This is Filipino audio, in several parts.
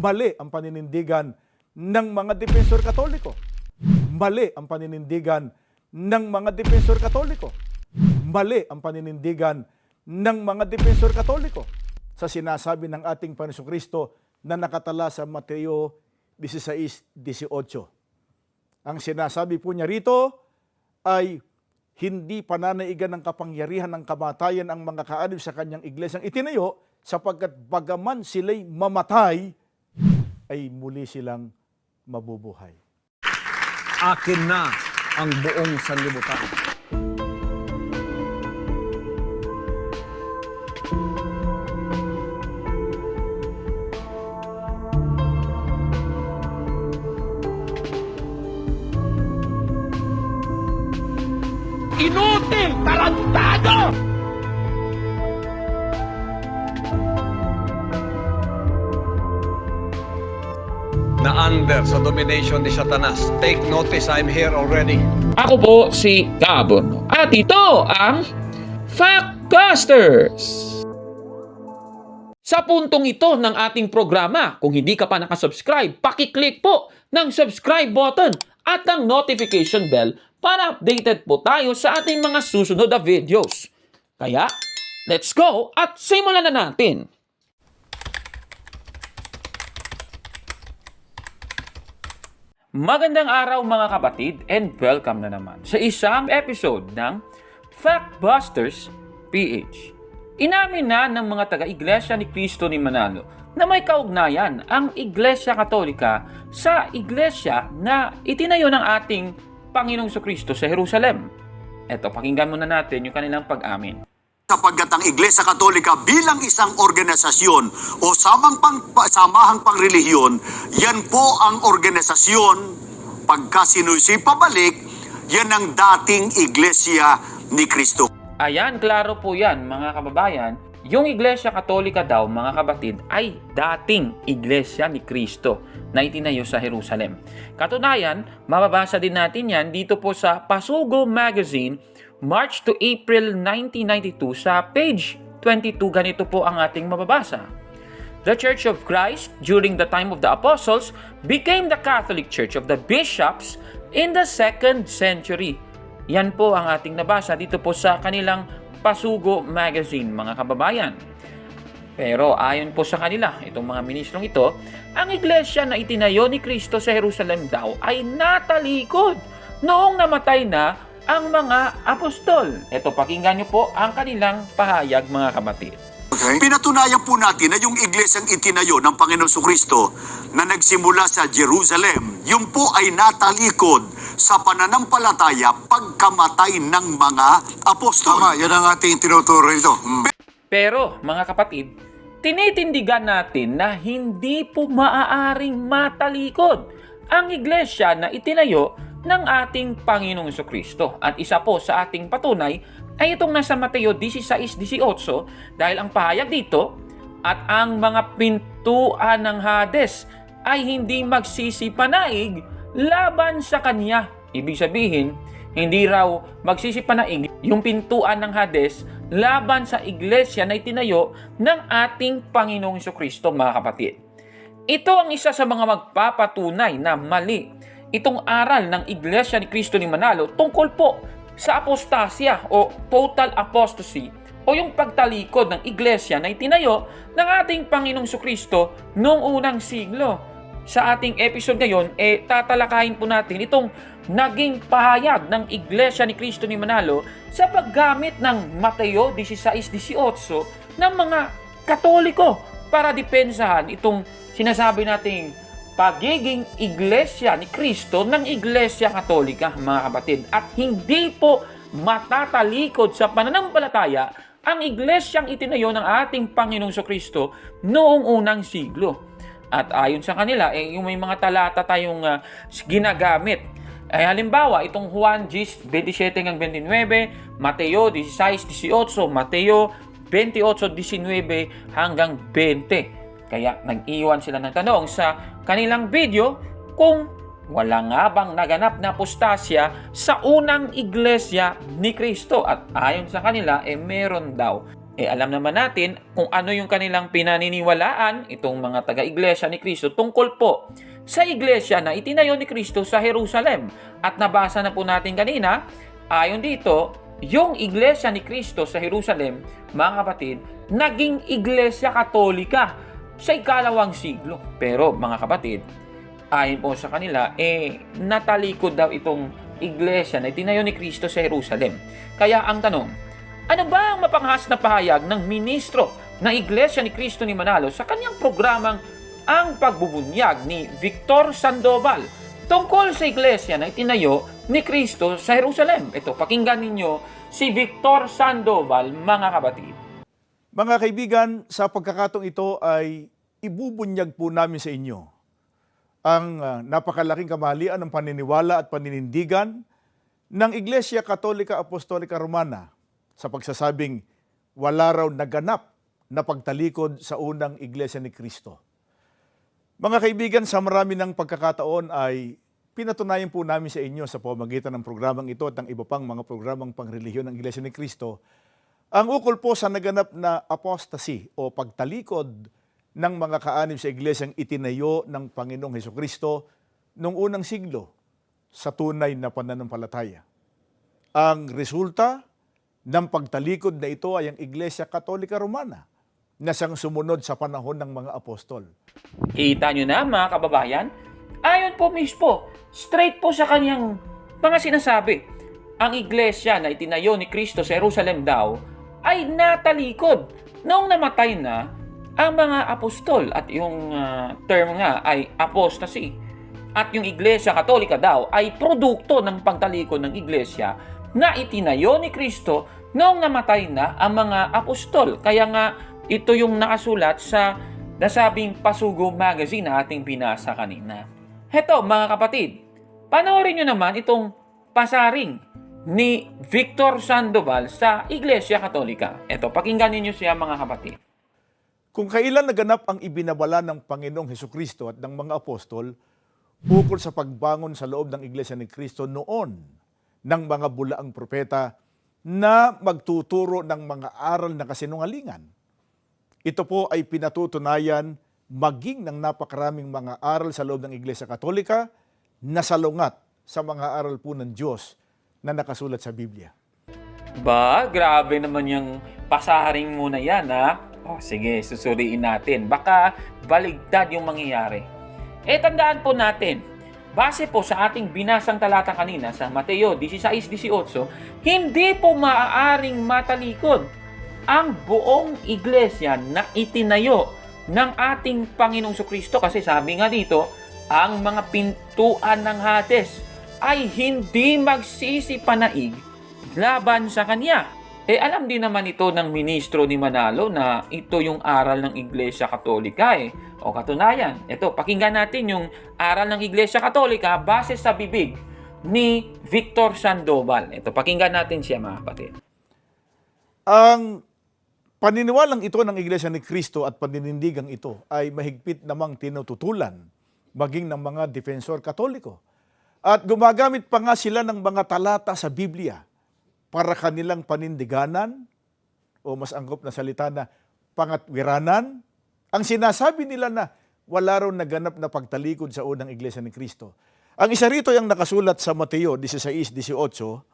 Mali ang paninindigan ng mga depensor katoliko. Mali ang paninindigan ng mga depensor katoliko. Mali ang paninindigan ng mga depensor katoliko sa sinasabi ng ating Panginoong Kristo na nakatala sa Mateo 16.18. Ang sinasabi po niya rito ay hindi pananaigan ng kapangyarihan ng kamatayan ang mga kaalib sa kanyang iglesyang itinayo sapagkat bagaman sila'y mamatay, ay muli silang mabubuhay. Akin na ang buong sanlibutan. Inutil! Tarantado! Under sa domination ni Satanas. Take notice, I'm here already. Ako po si Gabon. At ito ang Factbusters! Sa puntong ito ng ating programa, kung hindi ka pa nakasubscribe, pakiclick po ng subscribe button at ang notification bell para updated po tayo sa ating mga susunod na videos. Kaya, let's go at simulan na natin! Magandang araw mga kapatid and welcome na naman sa isang episode ng Factbusters PH. Inamin na ng mga taga-iglesia ni Cristo ni Manalo na may kaugnayan ang Iglesia Katolika sa iglesia na itinayo ng ating Panginoong Kristo sa Jerusalem. Eto, pakinggan muna natin yung kanilang pag-amin. Sapagkat ang Iglesia Katolika bilang isang organisasyon o samang pang, pa- samahang pangrelihiyon, yan po ang organisasyon pagka sinusi pabalik, yan ang dating Iglesia ni Kristo. Ayan, klaro po yan mga kababayan. Yung Iglesia Katolika daw, mga kabatid, ay dating Iglesia ni Kristo na itinayo sa Jerusalem. Katunayan, mababasa din natin yan dito po sa Pasugo Magazine, March to April 1992 sa page 22. Ganito po ang ating mababasa. The Church of Christ during the time of the apostles became the Catholic Church of the bishops in the second century. Yan po ang ating nabasa dito po sa kanilang Pasugo Magazine, mga kababayan. Pero ayon po sa kanila, itong mga ministrong ito, ang iglesia na itinayo ni Kristo sa Jerusalem daw ay natalikod noong namatay na ang mga apostol. Ito, pakinggan niyo po ang kanilang pahayag, mga kapatid. Pinatunayan po natin na yung iglesyang itinayo ng Panginoon Kristo na nagsimula sa Jerusalem, yung po ay natalikod sa pananampalataya pagkamatay ng mga apostol. Tama, yan ang ating tinuturo ito. Mm. Pero, mga kapatid, tinitindigan natin na hindi po maaaring matalikod ang iglesia na itinayo ng ating Panginoong Kristo. At isa po sa ating patunay ay itong nasa Mateo 16.18 dahil ang pahayag dito at ang mga pintuan ng Hades ay hindi magsisipanaig laban sa kanya. Ibig sabihin, hindi raw magsisipanaig yung pintuan ng Hades laban sa iglesia na itinayo ng ating Panginoong Kristo, mga kapatid. Ito ang isa sa mga magpapatunay na mali itong aral ng Iglesia ni Kristo ni Manalo tungkol po sa apostasya o total apostasy o yung pagtalikod ng iglesia na itinayo ng ating Panginoong Kristo noong unang siglo. Sa ating episode ngayon, eh, tatalakayin po natin itong naging pahayag ng Iglesia ni Kristo ni Manalo sa paggamit ng Mateo 16.18 ng mga Katoliko para depensahan itong sinasabi nating pagiging iglesia ni Kristo ng Iglesia Katolika, mga kapatid. At hindi po matatalikod sa pananampalataya ang iglesyang itinayo ng ating Panginoong Kristo noong unang siglo. At ayon sa kanila, eh, yung may mga talata tayong ah, ginagamit. Eh, halimbawa, itong Juan 27 hanggang 29, Mateo 16-18, Mateo 28-19 hanggang 20. Kaya nag-iwan sila ng tanong sa kanilang video kung wala nga bang naganap na apostasya sa unang iglesia ni Kristo. At ayon sa kanila, eh meron daw. Eh alam naman natin kung ano yung kanilang pinaniniwalaan itong mga taga-iglesia ni Kristo tungkol po sa iglesia na itinayo ni Kristo sa Jerusalem. At nabasa na po natin kanina, ayon dito, yung iglesia ni Kristo sa Jerusalem, mga kapatid, naging iglesia katolika sa ikalawang siglo. Pero mga kapatid, ayon po sa kanila, eh, natalikod daw itong iglesia na itinayo ni Kristo sa Jerusalem. Kaya ang tanong, ano ba ang mapanghas na pahayag ng ministro ng Iglesia ni Kristo ni Manalo sa kanyang programang Ang Pagbubunyag ni Victor Sandoval tungkol sa iglesia na itinayo ni Kristo sa Jerusalem? Ito, pakinggan ninyo si Victor Sandoval, mga kapatid. Mga kaibigan, sa pagkakatong ito ay ibubunyag po namin sa inyo ang ah, napakalaking kamalian ng paniniwala at paninindigan ng Iglesia Katolika Apostolika Romana sa pagsasabing wala raw naganap na pagtalikod sa unang Iglesia ni Kristo. Mga kaibigan, sa marami ng pagkakataon ay pinatunayan po namin sa inyo sa pamagitan ng programang ito at ng iba pang mga programang pangrelihiyon ng Iglesia ni Kristo ang ukol po sa naganap na apostasy o pagtalikod ng mga kaanib sa iglesyang itinayo ng Panginoong Heso Kristo noong unang siglo sa tunay na pananampalataya. Ang resulta ng pagtalikod na ito ay ang Iglesia Katolika Romana na siyang sumunod sa panahon ng mga apostol. Kita nyo na mga kababayan, ayon po mismo, straight po sa kanyang mga sinasabi. Ang iglesia na itinayo ni Kristo sa Jerusalem daw ay natalikod noong namatay na ang mga apostol at yung ah, term nga ay apostasy. At yung iglesia katolika daw ay produkto ng pagtalikod ng iglesia na itinayo ni Kristo noong namatay na ang mga apostol. Kaya nga ito yung nakasulat sa nasabing Pasugo Magazine na ating binasa kanina. Heto mga kapatid, panoorin nyo naman itong pasaring ni Victor Sandoval sa Iglesia Katolika. Ito, pakinggan ninyo siya mga kapatid. Kung kailan naganap ang ibinabala ng Panginoong Heso Kristo at ng mga apostol ukol sa pagbangon sa loob ng Iglesia ni Kristo noon ng mga bulaang propeta na magtuturo ng mga aral na kasinungalingan. Ito po ay pinatutunayan maging ng napakaraming mga aral sa loob ng Iglesia Katolika na salungat sa mga aral po ng Diyos na nakasulat sa Biblia. Ba, grabe naman yung pasaring muna yan ha. O sige, susuriin natin. Baka baligtad yung mangyayari. Eh tandaan po natin, base po sa ating binasang talata kanina sa Mateo 16-18, hindi po maaaring matalikod ang buong iglesia na itinayo ng ating Panginoong Kristo kasi sabi nga dito, ang mga pintuan ng Hades ay hindi magsisipanaig laban sa kanya. Eh alam din naman ito ng ministro ni Manalo na ito yung aral ng Iglesia Katolika eh. O katunayan, ito pakinggan natin yung aral ng Iglesia Katolika base sa bibig ni Victor Sandoval. Ito pakinggan natin siya mga kapatid. Ang paniniwalang ito ng Iglesia ni Kristo at paninindigang ito ay mahigpit namang tinututulan maging ng mga defensor katoliko. At gumagamit pa nga sila ng mga talata sa Biblia para kanilang panindiganan o mas angkop na salita na pangatwiranan. Ang sinasabi nila na wala raw naganap na pagtalikod sa unang Iglesia ni Kristo. Ang isa rito yung nakasulat sa Mateo 16-18,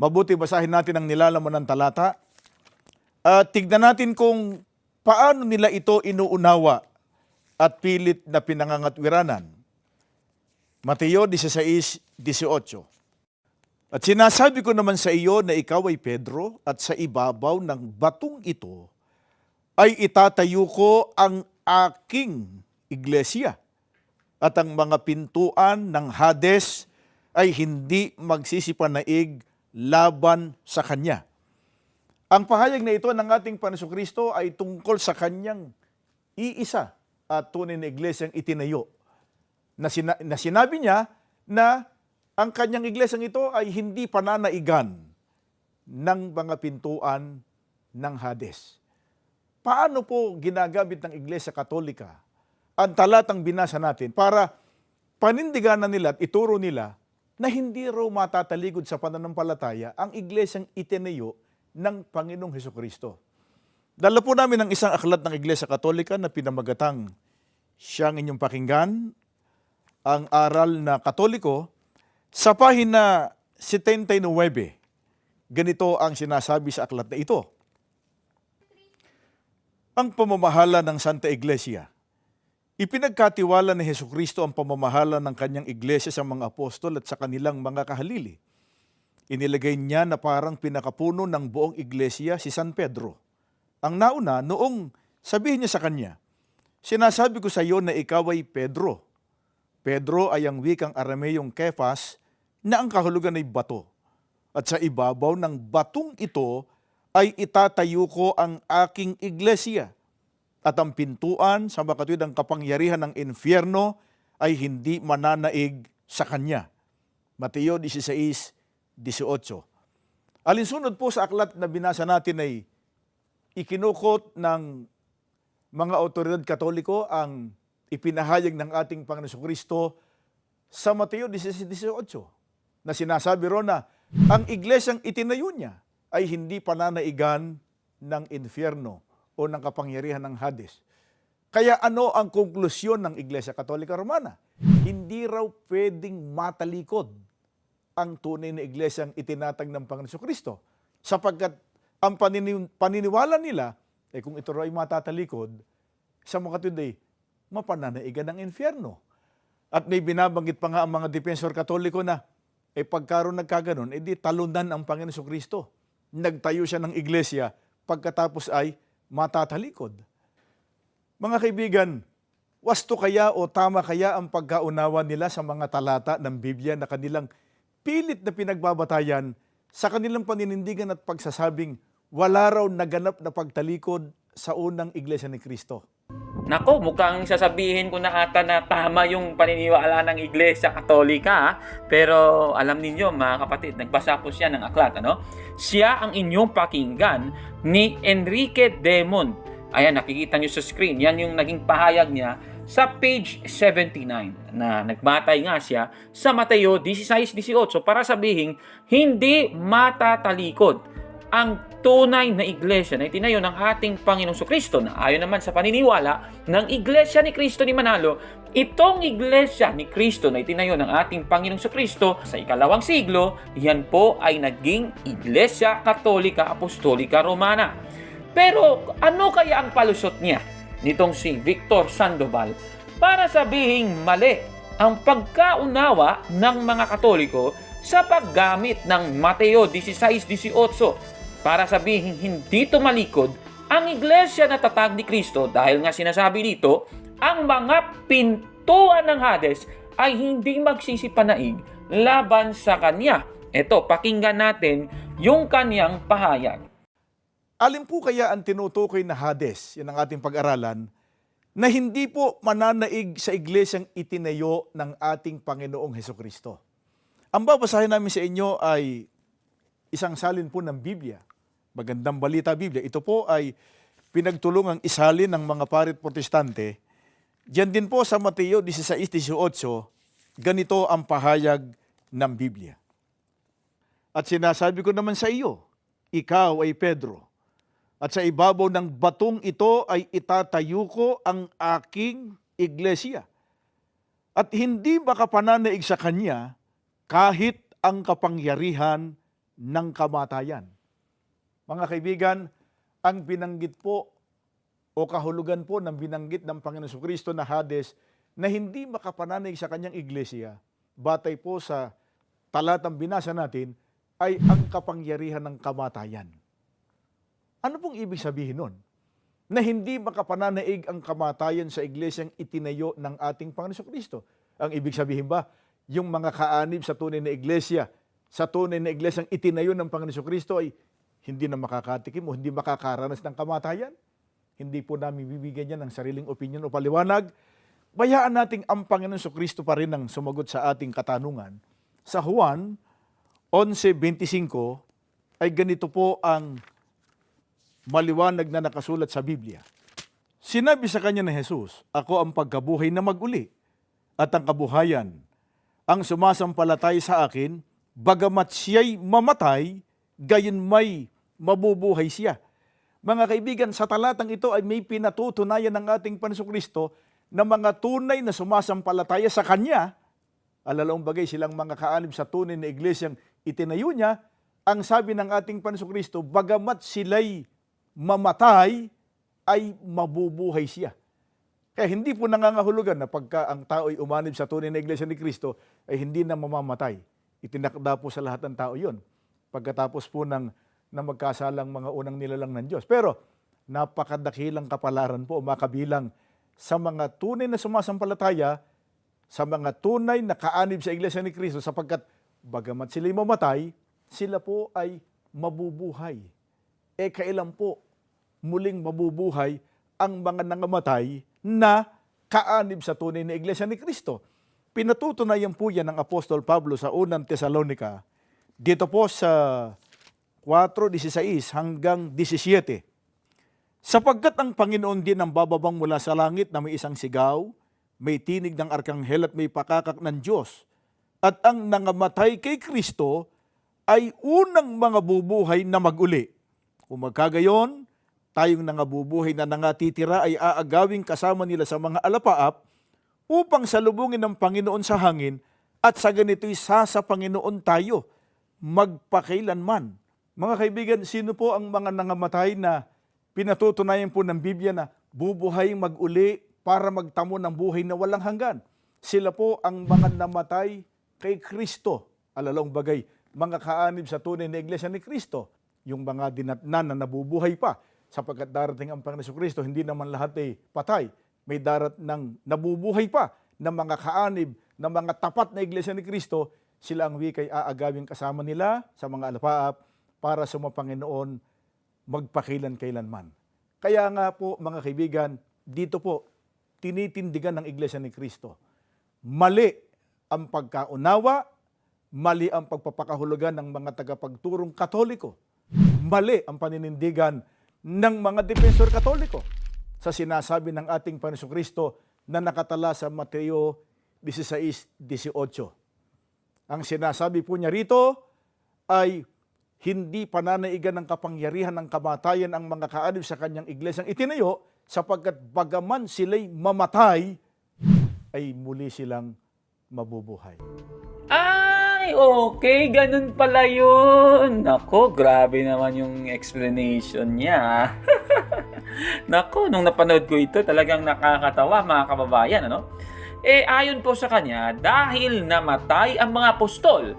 Mabuti basahin natin ang nilalaman ng talata. At tignan natin kung paano nila ito inuunawa at pilit na pinangangatwiranan. Mateo 16:18. At sinasabi ko naman sa iyo na ikaw ay Pedro at sa ibabaw ng batong ito ay itatayo ko ang aking iglesia at ang mga pintuan ng Hades ay hindi magsisipanaig laban sa Kanya. Ang pahayag na ito ng ating Panginoon Kristo ay tungkol sa Kanyang iisa at tunay na iglesyang itinayo. Na, sina- na sinabi niya na ang kanyang iglesyang ito ay hindi pananaigan ng mga pintuan ng Hades. Paano po ginagamit ng Iglesia Katolika ang talatang binasa natin para panindiganan nila at ituro nila na hindi raw matatalikod sa pananampalataya ang iglesyang itinayo ng Panginoong Heso Kristo. Dala po namin ang isang aklat ng Iglesia Katolika na pinamagatang siyang inyong pakinggan, ang aral na Katoliko, sa pahina 79, ganito ang sinasabi sa aklat na ito. Ang pamamahala ng Santa Iglesia. Ipinagkatiwala ni Heso Kristo ang pamamahala ng kanyang iglesia sa mga apostol at sa kanilang mga kahalili. Inilagay niya na parang pinakapuno ng buong iglesia si San Pedro. Ang nauna, noong sabihin niya sa kanya, Sinasabi ko sa iyo na ikaw ay Pedro. Pedro ay ang wikang Arameyong Kefas na ang kahulugan ay bato. At sa ibabaw ng batong ito ay itatayo ko ang aking iglesia. At ang pintuan sa makatwid ng kapangyarihan ng infyerno ay hindi mananaig sa kanya. Mateo 16, 18. Alinsunod po sa aklat na binasa natin ay ikinukot ng mga otoridad katoliko ang ipinahayag ng ating Panginoon Kristo sa Mateo 16.18 na sinasabi ron na ang iglesyang itinayo niya ay hindi pananaigan ng infyerno o ng kapangyarihan ng Hades. Kaya ano ang konklusyon ng Iglesia Katolika Romana? Hindi raw pwedeng matalikod ang tunay na iglesyang itinatag ng Panginoon Kristo sapagkat ang panini- paniniwala nila eh kung ito raw ay matatalikod, sa mga today, mapananaigan ng infyerno. At may binabanggit pa nga ang mga depensor katoliko na, eh pagkaroon nagkaganon, eh di talunan ang Panginoon Kristo. Nagtayo siya ng iglesia, pagkatapos ay matatalikod. Mga kaibigan, wasto kaya o tama kaya ang pagkaunawa nila sa mga talata ng Biblia na kanilang pilit na pinagbabatayan sa kanilang paninindigan at pagsasabing wala raw naganap na pagtalikod sa unang iglesia ni Kristo. Nako, mukhang sasabihin ko na ata na tama yung paniniwala ng Iglesia Katolika. Pero alam ninyo mga kapatid, nagbasa po siya ng aklat. Ano? Siya ang inyong pakinggan ni Enrique Demon. Ayan, nakikita nyo sa screen. Yan yung naging pahayag niya sa page 79 na nagbatay nga siya sa Mateo 16-18 para sabihin, hindi matatalikod ang tunay na iglesia na itinayo ng ating Panginoong Kristo na ayon naman sa paniniwala ng iglesia ni Kristo ni Manalo, itong iglesia ni Kristo na itinayo ng ating Panginoong Kristo sa ikalawang siglo, yan po ay naging Iglesia Katolika Apostolika Romana. Pero ano kaya ang palusot niya nitong si Victor Sandoval para sabihing mali ang pagkaunawa ng mga Katoliko sa paggamit ng Mateo 16-18 para sabihin hindi tumalikod ang iglesia na tatag ni Kristo dahil nga sinasabi dito, ang mga pintuan ng Hades ay hindi magsisipanaig laban sa Kanya. Ito, pakinggan natin yung kanyang pahayag. Alin po kaya ang tinutukoy na Hades, yan ang ating pag-aralan, na hindi po mananaig sa iglesyang itinayo ng ating Panginoong Heso Kristo. Ang babasahin namin sa inyo ay isang salin po ng Biblia. Magandang balita Biblia. Ito po ay pinagtulungang isalin ng mga parit protestante. Diyan din po sa Mateo 16-18, ganito ang pahayag ng Biblia. At sinasabi ko naman sa iyo, ikaw ay Pedro. At sa ibabaw ng batong ito ay itatayo ko ang aking iglesia. At hindi makapananaig sa kanya kahit ang kapangyarihan ng kamatayan. Mga kaibigan, ang binanggit po o kahulugan po ng binanggit ng Panginoon Kristo na Hades na hindi makapananaig sa kanyang iglesia, batay po sa talatang binasa natin, ay ang kapangyarihan ng kamatayan. Ano pong ibig sabihin nun? Na hindi makapananaig ang kamatayan sa iglesyang itinayo ng ating Panginoon Kristo. Ang ibig sabihin ba, yung mga kaanib sa tunay na iglesia, sa tunay na iglesyang itinayo ng Panginoon Kristo ay hindi na makakatikim o hindi makakaranas ng kamatayan? Hindi po namin bibigyan niya ng sariling opinion o paliwanag. Bayaan nating ang Panginoon Kristo pa rin ang sumagot sa ating katanungan. Sa Juan 11.25 ay ganito po ang maliwanag na nakasulat sa Biblia. Sinabi sa kanya ni Jesus, Ako ang pagkabuhay na maguli at ang kabuhayan. Ang sumasampalatay sa akin, bagamat siya'y mamatay, gayon may mabubuhay siya. Mga kaibigan, sa talatang ito ay may pinatutunayan ng ating Panginoon Kristo na mga tunay na sumasampalataya sa Kanya, alalaong bagay silang mga kaanib sa tunay na iglesyang itinayo niya, ang sabi ng ating Panginoon Kristo, bagamat sila'y mamatay, ay mabubuhay siya. Kaya hindi po nangangahulugan na pagka ang tao ay umanib sa tunay na iglesia ni Kristo, ay hindi na mamamatay. Itinakda po sa lahat ng tao yon. Pagkatapos po ng, na magkasalang mga unang nilalang ng Diyos. Pero napakadakilang kapalaran po makabilang sa mga tunay na sumasampalataya, sa mga tunay na kaanib sa iglesia ni Kristo sapagkat bagamat sila'y mamatay, sila po ay mabubuhay. E kailan po muling mabubuhay ang mga nangamatay na kaanib sa tunay na iglesia ni Kristo. Pinatutunayan po yan ng Apostol Pablo sa unang Tesalonika, dito po sa 4.16 hanggang 17. Sapagkat ang Panginoon din ang bababang mula sa langit na may isang sigaw, may tinig ng arkanghel at may pakakak ng Diyos. At ang nangamatay kay Kristo ay unang mga bubuhay na maguli. Kung magkagayon, tayong nangabubuhay na nangatitira ay aagawing kasama nila sa mga alapaap upang salubungin ng Panginoon sa hangin at sa ganito'y sasa Panginoon tayo magpakailanman. Mga kaibigan, sino po ang mga nangamatay na pinatutunayan po ng Biblia na bubuhay maguli para magtamo ng buhay na walang hanggan? Sila po ang mga namatay kay Kristo. Alalong bagay, mga kaanib sa tunay na iglesia ni Kristo. Yung mga dinatnan na nabubuhay pa sapagkat darating ang Panginoon Kristo, hindi naman lahat ay patay. May darat ng nabubuhay pa na mga kaanib, na mga tapat na iglesia ni Kristo, sila ang wikay aagawin kasama nila sa mga alapaap para sa mga Panginoon magpakilan kailanman. Kaya nga po mga kaibigan, dito po tinitindigan ng iglesia ni Kristo. Mali ang pagkaunawa, mali ang pagpapakahulugan ng mga tagapagturong katoliko. Mali ang paninindigan ng mga defensor katoliko sa sinasabi ng ating Panginoon Kristo na nakatala sa Mateo 16.18. Ang sinasabi po niya rito ay hindi pananaigan ng kapangyarihan ng kamatayan ang mga kaanib sa kanyang iglesyang itinayo sapagkat bagaman sila'y mamatay, ay muli silang mabubuhay. Ay, okay, ganun pala yun. Nako, grabe naman yung explanation niya. Nako, nung napanood ko ito, talagang nakakatawa mga kababayan, ano? Eh, ayon po sa kanya, dahil namatay ang mga apostol,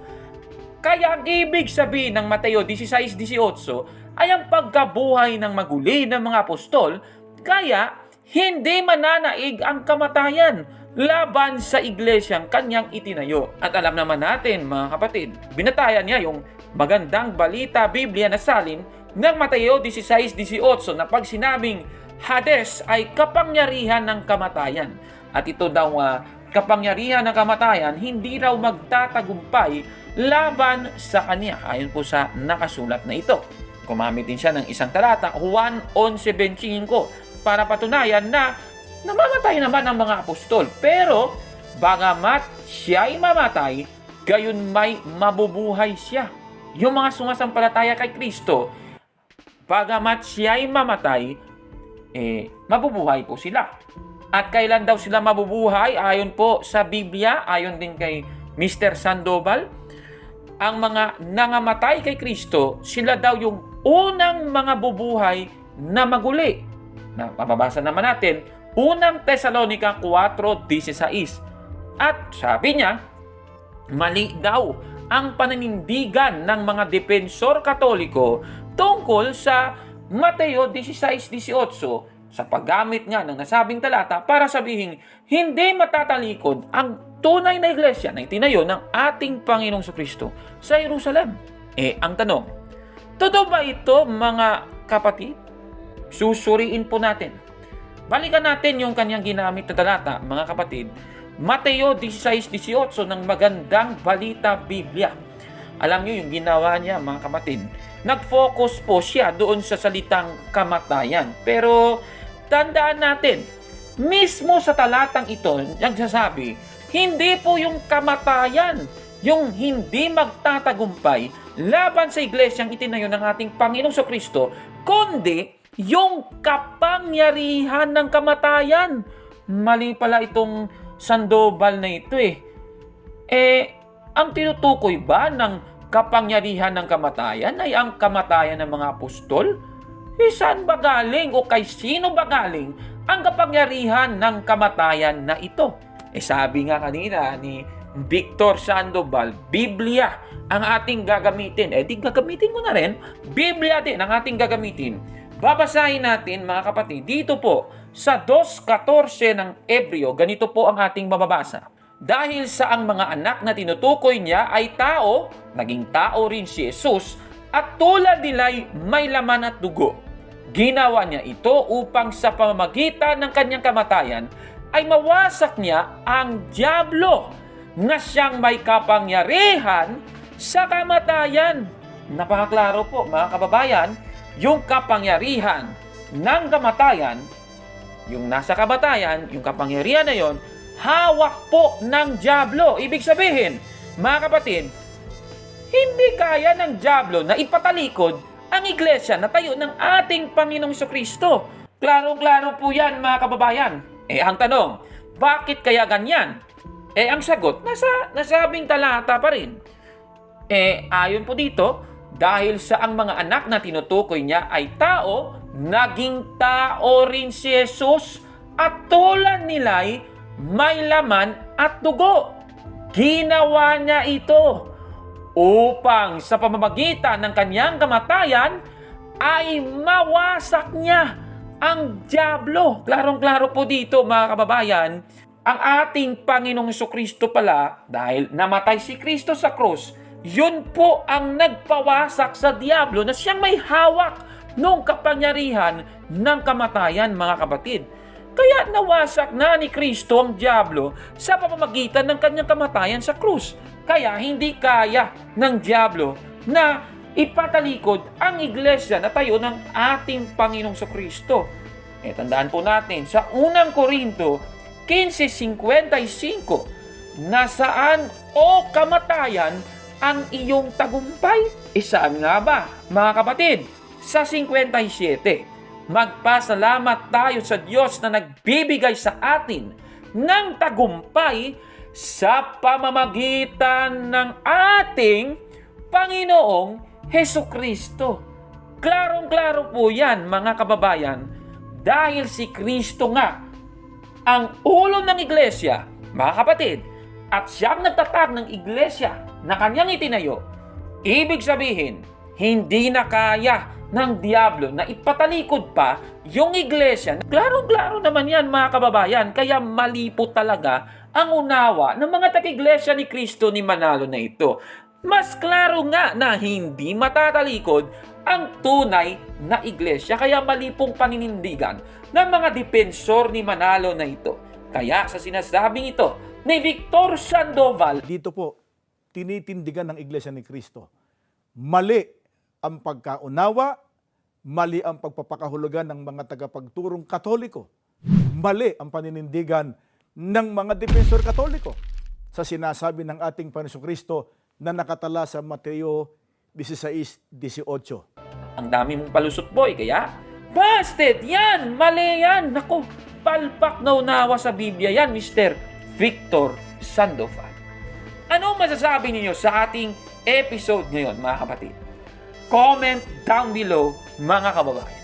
kaya ang ibig sabihin ng Mateo 16.18 ay ang pagkabuhay ng maguli ng mga apostol, kaya hindi mananaig ang kamatayan laban sa iglesyang kanyang itinayo. At alam naman natin mga kapatid, binatayan niya yung magandang balita Biblia na salin ng Mateo 16.18 na pag sinabing Hades ay kapangyarihan ng kamatayan. At ito daw uh, kapangyarihan ng kamatayan hindi raw magtatagumpay laban sa kanya ayon po sa nakasulat na ito. Gumamit din siya ng isang talata, Juan 11.25 para patunayan na namamatay naman ang mga apostol. Pero bagamat siya'y mamatay, gayon may mabubuhay siya. Yung mga sumasampalataya kay Kristo, bagamat siya'y mamatay, eh, mabubuhay po sila. At kailan daw sila mabubuhay? Ayon po sa Biblia, ayon din kay Mr. Sandoval, ang mga nangamatay kay Kristo, sila daw yung unang mga bubuhay na maguli. Na mababasa naman natin, unang Tesalonica 4.16. At sabi niya, mali daw ang paninindigan ng mga depensor katoliko tungkol sa Mateo 16.18 sa paggamit nga ng nasabing talata para sabihin hindi matatalikod ang tunay na iglesia na itinayo ng ating Panginoong Kristo sa Jerusalem. Eh, ang tanong, totoo ba ito mga kapatid? Susuriin po natin. Balikan natin yung kanyang ginamit na talata, mga kapatid. Mateo 16.18 ng magandang balita Biblia. Alam niyo yung ginawa niya, mga kapatid. Nag-focus po siya doon sa salitang kamatayan. Pero tandaan natin, mismo sa talatang ito, nagsasabi, hindi po yung kamatayan, yung hindi magtatagumpay laban sa iglesyang itinayo ng ating Panginoong Kristo, kundi yung kapangyarihan ng kamatayan. Mali pala itong Sandoval na ito eh. Eh, ang tinutukoy ba ng kapangyarihan ng kamatayan ay ang kamatayan ng mga apostol? Eh, saan ba galing o kay sino ba galing ang kapangyarihan ng kamatayan na ito? Eh, sabi nga kanina ni Victor Sandoval, Biblia ang ating gagamitin. Eh, di gagamitin ko na rin. Biblia din ang ating gagamitin. Babasahin natin mga kapatid dito po sa 2.14 ng Ebreo, ganito po ang ating mababasa. Dahil sa ang mga anak na tinutukoy niya ay tao, naging tao rin si Jesus, at tulad nila'y may laman at dugo. Ginawa niya ito upang sa pamamagitan ng kanyang kamatayan ay mawasak niya ang Diablo na siyang may kapangyarihan sa kamatayan. Napakaklaro po mga kababayan, yung kapangyarihan ng kamatayan, yung nasa kamatayan, yung kapangyarihan na yon, hawak po ng Diablo. Ibig sabihin, mga kapatid, hindi kaya ng Diablo na ipatalikod ang iglesia na tayo ng ating Panginoong Kristo. Klarong-klaro po yan mga kababayan. Eh ang tanong, bakit kaya ganyan? Eh ang sagot, nasa nasabing talata pa rin. Eh ayon po dito, dahil sa ang mga anak na tinutukoy niya ay tao, naging tao rin si Jesus at tulad nila'y may laman at dugo. Ginawa niya ito upang sa pamamagitan ng kanyang kamatayan ay mawasak niya ang Diablo. Klarong-klaro po dito mga kababayan, ang ating Panginoong Kristo pala, dahil namatay si Kristo sa krus, yun po ang nagpawasak sa Diablo na siyang may hawak nung kapangyarihan ng kamatayan mga kapatid. Kaya nawasak na ni Kristo ang Diablo sa pamamagitan ng kanyang kamatayan sa krus. Kaya hindi kaya ng Diablo na ipatalikod ang iglesia na tayo ng ating Panginoong Kristo. E tandaan po natin sa unang Korinto 15.55 na saan o kamatayan ang iyong tagumpay? E saan nga ba mga kapatid? Sa 57 magpasalamat tayo sa Diyos na nagbibigay sa atin ng tagumpay sa pamamagitan ng ating Panginoong Heso Kristo. Klarong-klaro po yan mga kababayan dahil si Kristo nga ang ulo ng iglesia, mga kapatid, at siyang nagtatag ng iglesia na kanyang itinayo, ibig sabihin, hindi na kaya ng Diablo na ipatalikod pa yung iglesia. Klarong-klaro naman yan mga kababayan, kaya mali po talaga ang unawa ng mga tag-iglesia ni Kristo ni Manalo na ito. Mas klaro nga na hindi matatalikod ang tunay na iglesia. Kaya mali pong paninindigan ng mga dipensor ni Manalo na ito. Kaya sa sinasabing ito ni Victor Sandoval, Dito po, tinitindigan ng Iglesia ni Kristo. Mali ang pagkaunawa, mali ang pagpapakahulugan ng mga tagapagturong katoliko. Mali ang paninindigan ng mga dipensor katoliko sa sinasabi ng ating Panginoon Kristo na nakatala sa Mateo 16.18. ang dami mong palusot boy, kaya busted! Yan! Mali yan! Naku, palpak na unawa sa Biblia yan, Mr. Victor Sandoval. Ano masasabi ninyo sa ating episode ngayon, mga kapatid? Comment down below, mga kababayan.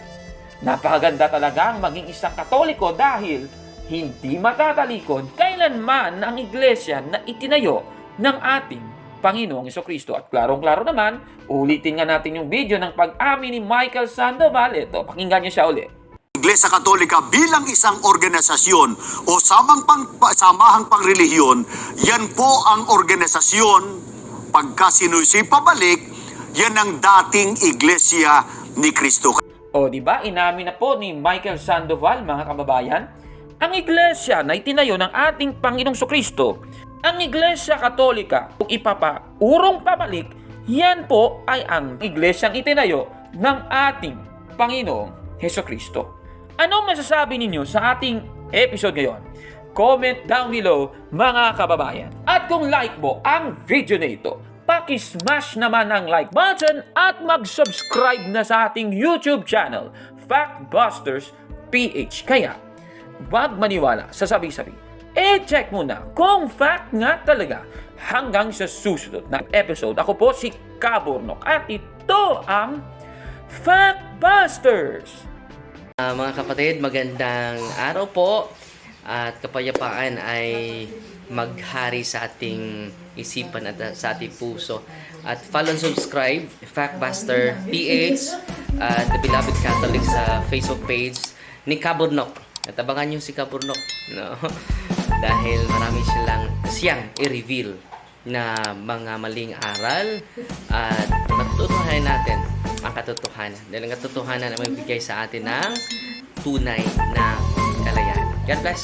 Napakaganda talaga ang maging isang katoliko dahil hindi matatalikod kailanman ang iglesia na itinayo ng ating Panginoong Kristo. At klarong-klaro naman, ulitin nga natin yung video ng pag-amin ni Michael Sandoval. Ito, pakinggan niyo siya ulit. Iglesia Katolika bilang isang organisasyon o samang pang, pa- samahang pangrelihiyon, yan po ang organisasyon pagka sinusi pabalik, yan ang dating Iglesia ni Kristo. O, di ba? Inamin na po ni Michael Sandoval, mga kababayan, ang iglesia na itinayo ng ating Panginoong Kristo, ang Iglesia Katolika, kung ipapaurong pabalik, yan po ay ang iglesyang itinayo ng ating Panginoong Heso Kristo. Ano masasabi ninyo sa ating episode ngayon? Comment down below mga kababayan. At kung like mo ang video na ito, paki-smash naman ang like button at mag-subscribe na sa ating YouTube channel. Factbusters PH. Kaya, wag maniwala sa sabi-sabi. Eh, check muna kung fact nga talaga hanggang sa susunod na episode. Ako po si Kaburnok at ito ang Factbusters! Ah, mga kapatid, magandang araw po at kapayapaan ay maghari sa ating isipan at uh, sa ating puso. At follow and subscribe, Factbuster PH at The Beloved Catholic sa Facebook page ni Kaburnok. At abangan nyo si Kaburnok. No? Dahil marami silang siyang i-reveal na mga maling aral at matutuhanan natin ang katotohanan. Dahil ang katotohanan ang magbigay sa atin ng tunay na kalayaan. God bless!